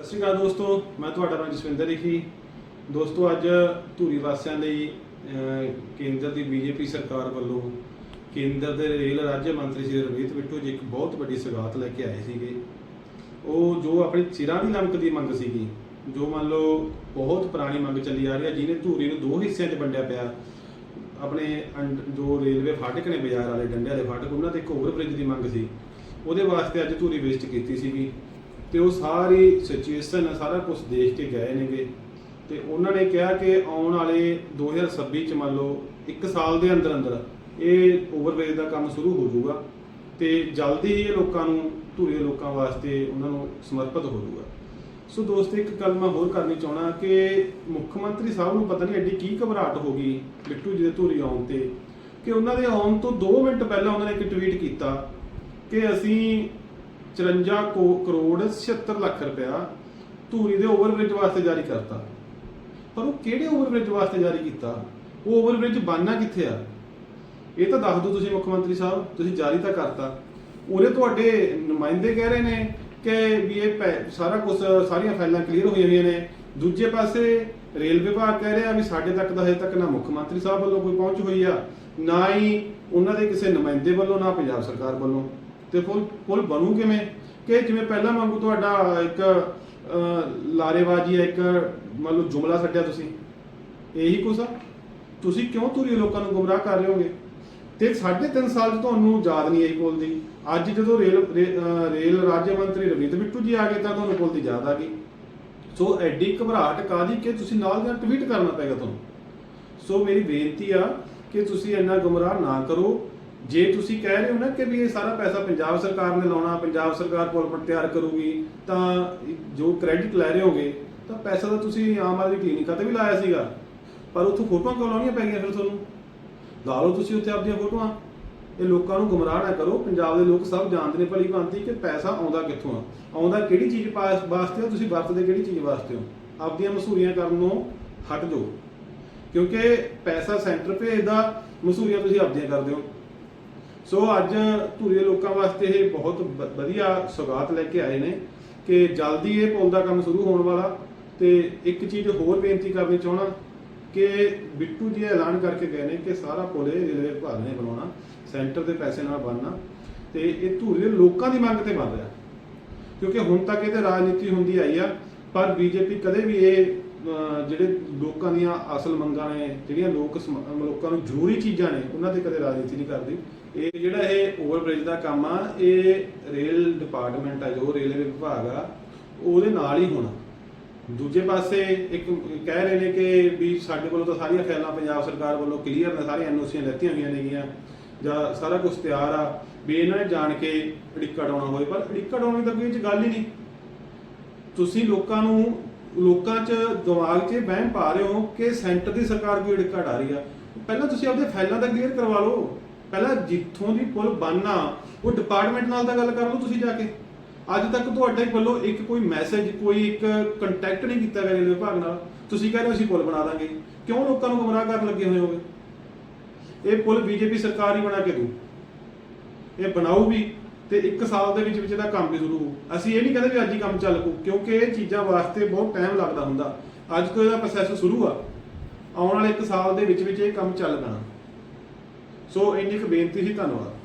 ਸਤਿ ਸ਼੍ਰੀ ਅਕਾਲ ਦੋਸਤੋ, ਮੈਂ ਤੁਹਾਡਾ ਨਾਮ ਜਸਵਿੰਦਰ ਰਿਖੀ। ਦੋਸਤੋ, ਅੱਜ ਧੂਰੀ ਵਾਸੀਆਂ ਲਈ ਕੇਂਦਰ ਦੀ ਬੀਜੇਪੀ ਸਰਕਾਰ ਵੱਲੋਂ ਕੇਂਦਰ ਦੇ ਰੇਲ ਰਾਜ ਮੰਤਰੀ ਸ਼੍ਰੀ ਰਵਨੀਤ ਬਿੱਟੂ ਜੀ ਇੱਕ ਬਹੁਤ ਵੱਡੀ ਸਗਾਤ ਲੈ ਕੇ ਆਏ ਸੀਗੇ। ਉਹ ਜੋ ਆਪਣੀ ਚਿਰਾਂ ਦੀ ਲੰਮਕ ਦੀ ਮੰਗ ਸੀਗੀ, ਜੋ ਮੰਨ ਲਓ ਬਹੁਤ ਪੁਰਾਣੀ ਮੰਗ ਚੱਲੀ ਆ ਰਹੀ ਹੈ ਜਿਹਨੇ ਧੂਰੀ ਨੂੰ ਦੋ ਹਿੱਸਿਆਂ 'ਚ ਵੰਡਿਆ ਪਿਆ। ਆਪਣੇ ਅੰਡ- ਜੋ ਰੇਲਵੇ ਫਾਟਕ ਨੇ ਬਾਜ਼ਾਰ ਵਾਲੇ ਡੰਡੇ ਵਾਲੇ ਫਾਟਕ, ਉਹਨਾਂ ਤੇ ਇੱਕ ਓਵਰਬ੍ਰਿਜ ਦੀ ਮੰਗ ਸੀ। ਉਹਦੇ ਵਾਸਤੇ ਅੱਜ ਧੂਰੀ ਵੇਸਟ ਕੀਤੀ ਸੀਗੀ। ਤੇ ਉਹ ਸਾਰੀ ਸਿਚੁਏਸ਼ਨ ਸਾਰਾ ਕੁਝ ਦੇਖ ਕੇ ਗਏ ਨੇਗੇ। ਤੇ ਉਹਨਾਂ ਨੇ ਕਿਹਾ ਕਿ ਆਉਣ ਵਾਲੇ 2026 ਚ ਮੰਨ ਲਓ 1 ਸਾਲ ਦੇ ਅੰਦਰ ਅੰਦਰ ਇਹ ਓਵਰਬ੍ਰਿਜ ਦਾ ਕੰਮ ਸ਼ੁਰੂ ਹੋ ਜਾਊਗਾ ਤੇ ਜਲਦੀ ਹੀ ਇਹ ਲੋਕਾਂ ਨੂੰ, ਧੂਰੀ ਦੇ ਲੋਕਾਂ ਵਾਸਤੇ ਉਹਨਾਂ ਨੂੰ ਸਮਰਪਿਤ ਹੋ ਜਾਊਗਾ। ਸੋ ਦੋਸਤੋ, ਇੱਕ ਗੱਲ ਮੈਂ ਹੋਰ ਕਰਨੀ ਚਾਹਣਾ ਕਿ ਮੁੱਖ ਮੰਤਰੀ ਸਾਹਿਬ ਨੂੰ ਪਤਾ ਨਹੀਂ ਐਡੀ ਕੀ ਘਬਰਾਹਟ ਹੋ ਗਈ ਬਿੱਟੂ ਜੀ ਦੇ ਧੂਰੀ ਆਉਣ ਤੇ, ਕਿ ਉਹਨਾਂ ਦੇ ਆਉਣ ਤੋਂ 2 ਮਿੰਟ ਪਹਿਲਾਂ ਉਹਨਾਂ ਨੇ ਇੱਕ ਟਵੀਟ ਕੀਤਾ ਕਿ ਅਸੀਂ 54 ਕੋ- ਕਰੋੜ 76 ਲੱਖ ਰੁਪਇਆ ਧੂਰੀ ਦੇ ਓਵਰਬ੍ਰਿਜ ਵਾਸਤੇ ਜਾਰੀ ਕਰਤਾ। ਪਰ ਉਹ ਕਿਹੜੇ ਓਵਰਬ੍ਰਿਜ ਵਾਸਤੇ ਜਾਰੀ ਕੀਤਾ? ਉਹ ਓਵਰਬ੍ਰਿਜ ਬਣਨਾ ਕਿੱਥੇ ਆ? ਇਹ ਤਾਂ ਦੱਸ ਦਿਓ ਤੁਸੀਂ ਮੁੱਖ ਮੰਤਰੀ ਸਾਹਿਬ, ਤੁਸੀਂ ਜਾਰੀ ਤਾਂ ਕਰਤਾ। ਉਰੇ ਤੁਹਾਡੇ ਨੁਮਾਇੰਦੇ ਕਹਿ ਰਹੇ ਨੇ ਕਿ ਵੀ ਇਹ ਪੈ- ਸਾਰਾ ਕੁਝ ਸਾਰੀਆਂ ਫਾਈਲਾਂ ਕਲੀਅਰ ਹੋਈਆਂ ਹੋਈਆਂ ਨੇ। ਦੂਜੇ ਪਾਸੇ ਰੇਲ ਵਿਭਾਗ ਕਹਿ ਰਿਹਾ ਵੀ ਸਾਡੇ ਤੱਕ ਤਾਂ ਹਜੇ ਤੱਕ ਨਾ ਮੁੱਖ ਮੰਤਰੀ ਸਾਹਿਬ ਵੱਲੋਂ ਕੋਈ ਪਹੁੰਚ ਹੋਈ ਆ, ਨਾ ਹੀ ਉਹਨਾਂ ਦੇ ਕਿਸੇ ਨੁਮਾਇੰਦੇ ਵੱਲੋਂ, ਨਾ ਪੰਜਾਬ ਸਰਕਾਰ ਵੱਲੋਂ। ਤੇ ਪੁਲ ਪੁਲ ਬਣੂ ਕਿਵੇਂ? ਕਿ ਜਿਵੇਂ ਪਹਿਲਾਂ ਵਾਂਗੂ ਤੁਹਾਡਾ ਇੱਕ ਲਾਰੇਬਾਜ਼ੀ ਹੈ ਇੱਕ ਮੰਨ ਲਓ ਜੁਮਲਾ ਛੱਡਿਆ ਤੁਸੀਂ। ਇਹੀ ਕੁਛ ਆ। ਤੁਸੀਂ ਕਿਉਂ ਧੂਰੀ ਲੋਕਾਂ ਨੂੰ ਗੁੰਮਰਾਹ ਕਰ ਰਹੇ ਹੋਗੇ? ਤੇ ਸਾਢੇ ਤਿੰਨ ਸਾਲ ਚ ਤੁਹਾਨੂੰ ਯਾਦ ਨਹੀਂ ਆਈ ਪੁਲ ਦੀ। ਅੱਜ ਜਦੋਂ ਰੇਲ ਰੇਲ ਰਾਜ ਮੰਤਰੀ ਰਵਨੀਤ ਬਿੱਟੂ ਜੀ ਆ ਗਏ ਤਾਂ ਤੁਹਾਨੂੰ ਪੁਲ ਦੀ ਯਾਦ ਆ ਗਈ। ਸੋ ਐਡੀ ਘਬਰਾਹਟ ਕਾਦੀ ਕਿ ਤੁਸੀਂ ਨਾਲ ਦੀ ਨਾਲ ਟਵੀਟ ਕਰਨਾ ਪਏਗਾ ਤੁਹਾਨੂੰ। ਸੋ ਮੇਰੀ ਬੇਨਤੀ ਆ ਕਿ ਤੁਸੀਂ ਇੰਨਾ ਗੁੰਮਰਾਹ ਨਾ ਕਰੋ। ਜੇ ਤੁਸੀਂ ਕਹਿ ਰਹੇ ਹੋ ਨਾ ਕਿ ਵੀ ਇਹ ਸਾਰਾ ਪੈਸਾ ਪੰਜਾਬ ਸਰਕਾਰ ਨੇ ਲਾਉਣਾ, ਪੰਜਾਬ ਸਰਕਾਰ ਪੁਲ ਤਿਆਰ ਕਰੂਗੀ, ਤਾਂ ਜੋ ਕ੍ਰੈਡਿਟ ਲੈ ਰਹੇ ਹੋਗੇ, ਤਾਂ ਪੈਸਾ ਤਾਂ ਤੁਸੀਂ ਆਮ ਆਦਮੀ ਕਲੀਨਿਕਾਂ ਤੇ ਵੀ ਲਾਇਆ ਸੀਗਾ। ਪਰ ਉੱਥੋਂ ਫੋਟੋਆਂ ਕਿਉਂ ਲਾਉਣੀਆਂ ਪੈ ਗਈਆਂ ਫਿਰ ਤੁਹਾਨੂੰ? ਲਾ ਲਓ ਤੁਸੀਂ ਉੱਥੇ ਆਪਣੀਆਂ ਫੋਟੋਆਂ ਇਹ ਲੋਕਾਂ ਨੂੰ ਗੁੰਮਰਾਹ ਨਾ ਕਰੋ। ਪੰਜਾਬ ਦੇ ਲੋਕ ਸਭ ਜਾਣਦੇ ਨੇ ਭਲੀ ਭਾਂਤੀ ਕਿ ਪੈਸਾ ਆਉਂਦਾ ਕਿੱਥੋਂ ਆ? ਆਉਂਦਾ ਕਿਹੜੀ ਚੀਜ਼ ਪਾਸ, ਵਾਸਤੇ ਤੁਸੀਂ ਵਰਤਦੇ ਕਿਹੜੀ ਚੀਜ਼ ਵਾਸਤੇ ਹੋ? ਆਪਦੀਆਂ ਮਸੂਰੀਆਂ ਕਰਨ ਨੂੰ ਹਟ ਜਾਓ। ਕਿਉਂਕਿ ਪੈਸਾ ਸੈਂਟਰ ਭੇਜਦਾ, ਮਸੂਰੀਆਂ ਤੁਸੀਂ ਆਪਦੀਆਂ ਕਰਦੇ ਹੋ। ਸੋ ਅੱਜ ਧੂਰੀ ਦੇ ਲੋਕਾਂ ਵਾਸਤੇ ਇਹ ਬਹੁਤ ਵਧੀਆ ਸੁਗਾਤ ਲੈ ਕੇ ਆਏ ਨੇ ਕਿ ਜਲਦੀ ਇਹ ਪੁਲ ਦਾ ਕੰਮ ਸ਼ੁਰੂ ਹੋਣ ਵਾਲਾ ਤੇ ਇੱਕ ਚੀਜ਼ ਹੋਰ ਬੇਨਤੀ ਕਰਨੀ ਚਾਹਣਾ ਕਿ ਬਿੱਟੂ ਜੀ ਇਹ ਐਲਾਨ ਕਰਕੇ ਗਏ ਨੇ ਕਿ ਸਾਰਾ ਪੁਲ ਇਹ ਰੇਲਵੇ ਵਿਭਾਗ ਨੇ ਬਣਾਉਣਾ, ਸੈਂਟਰ ਦੇ ਪੈਸੇ ਨਾਲ ਬਣਨਾ ਤੇ ਇਹ ਧੂਰੀ ਦੇ ਲੋਕਾਂ ਦੀ ਮੰਗ ਤੇ ਬਣ ਰਿਹਾ। ਕਿਉਂਕਿ ਹੁਣ ਤੱਕ ਇਹ ਤੇ ਰਾਜਨੀਤੀ ਹੁੰਦੀ ਆਈ ਆ, ਪਰ ਬੀਜੇਪੀ ਕਦੇ ਵੀ ਇਹ ਜਿਹੜੇ ਲੋਕਾਂ ਦੀਆਂ ਅਸਲ ਮੰਗਾਂ ਨੇ, ਜਿਹੜੀਆਂ ਲੋਕ ਸਮ- ਲੋਕਾਂ ਨੂੰ ਜ਼ਰੂਰੀ ਚੀਜ਼ਾਂ ਨੇ, ਉਹਨਾਂ ਤੇ ਕਦੇ ਰਾਜਨੀਤੀ ਨਹੀਂ ਕਰਦੀ। ਇਹ ਜਿਹੜਾ ਇਹ ਓਵਰਬ੍ਰਿਜ ਦਾ ਕੰਮ ਆ, ਇਹ ਰੇਲ ਡਿਪਾਰਟਮੈਂਟ ਆ, ਜੋ ਰੇਲਵੇ ਵਿਭਾਗ ਆ, ਉਹਦੇ ਨਾਲ ਹੀ ਹੋਣਾ। ਦੂਜੇ ਪਾਸੇ ਇੱਕ ਕਹਿ ਰਹੇ ਨੇ ਕਿ ਵੀ ਸਾਡੇ ਕੋਲੋਂ ਤਾਂ ਸਾਰੀਆਂ ਫਾਈਲਾਂ ਪੰਜਾਬ ਸਰਕਾਰ ਵੱਲੋਂ ਕਲੀਅਰ ਨੇ, ਸਾਰੀਆਂ ਐਨਓਸੀਆਂ ਲੈਤੀਆਂ ਹੋਈਆਂ ਨੇਗੀਆਂ, ਜਾਂ ਸਾਰਾ ਕੁਝ ਤਿਆਰ ਆ। ਵੀ ਇਹਨਾਂ ਨੇ ਜਾਣ ਕੇ ਅੜਿੱਕਾ ਡਾਉਣਾ ਹੋਏ ਪਰ ਅੜਿੱਕਾ ਡਾਉਣ ਦੀ ਤਾਂ ਕੋਈ ਗੱਲ ਹੀ ਨਹੀਂ। ਤੁਸੀਂ ਲੋਕਾਂ ਨੂੰ ਲੋਕਾਂ 'ਚ ਦਿਮਾਗ 'ਚ ਇਹ ਵਹਿਮ ਪਾ ਰਹੇ ਹੋ ਕਿ ਸੈਂਟਰ ਦੀ ਸਰਕਾਰ ਕੋਈ ਅੜਿੱਕਾ ਡਾ ਰਹੀ ਆ। ਪਹਿਲਾਂ ਤੁਸੀਂ ਆਪਦੇ ਫਾਈਲਾਂ ਦਾ ਕਲੀਅਰ ਕਰਵਾ ਲਓ। ਪਹਿਲਾਂ ਜਿੱਥੋਂ ਦੀ ਪੁਲ ਬਣਨਾ, ਉਹ ਡਿਪਾਰਟਮੈਂਟ ਨਾਲ ਤਾਂ ਗੱਲ ਕਰ ਲਓ ਤੁਸੀਂ ਜਾ ਕੇ। ਅੱਜ ਤੱਕ ਤੁਹਾਡੇ ਵੱਲੋਂ ਇੱਕ ਕੋਈ ਮੈਸੇਜ ਕੋਈ ਇੱਕ ਕੰਟੈਕਟ ਨਹੀਂ ਕੀਤਾ ਗਿਆ ਰੇਲਵੇ ਵਿਭਾਗ ਨਾਲ। ਤੁਸੀਂ ਕਹਿ ਰਹੇ ਹੋ ਅਸੀਂ ਪੁਲ ਬਣਾ ਦਾਂਗੇ। ਕਿਉਂ ਲੋਕਾਂ ਨੂੰ ਗੁੰਮਰਾਹ ਕਰਨ ਲੱਗੇ ਹੋਏ ਹੋਗੇ? ਇਹ ਪੁਲ ਬੀਜੇਪੀ ਸਰਕਾਰ ਹੀ ਬਣਾ ਕੇ ਦੂ ਇਹ ਬਣਾਊ ਵੀ। ਤੇ ਇੱਕ ਸਾਲ ਦੇ ਵਿੱਚ ਵਿੱਚ ਇਹਦਾ ਕੰਮ ਵੀ ਸ਼ੁਰੂ ਹੋਊ। ਅਸੀਂ ਇਹ ਨਹੀਂ ਕਹਿੰਦੇ ਵੀ ਅੱਜ ਹੀ ਕੰਮ ਚੱਲ ਪਊ, ਕਿਉਂਕਿ ਇਹ ਚੀਜ਼ਾਂ ਵਾਸਤੇ ਬਹੁਤ ਟਾਈਮ ਲੱਗਦਾ ਹੁੰਦਾ। ਅੱਜ ਤੋਂ ਇਹਦਾ ਪ੍ਰੋਸੈਸ ਸ਼ੁਰੂ ਆ। ਆਉਣ ਵਾਲੇ ਇੱਕ ਸਾਲ ਦੇ ਵਿੱਚ ਵਿੱਚ ਇਹ ਕੰਮ ਚੱਲ ਪੈਣਾ ਸੋ ਇੰਨੀ ਕੁ ਬੇਨਤੀ ਸੀ, ਧੰਨਵਾਦ।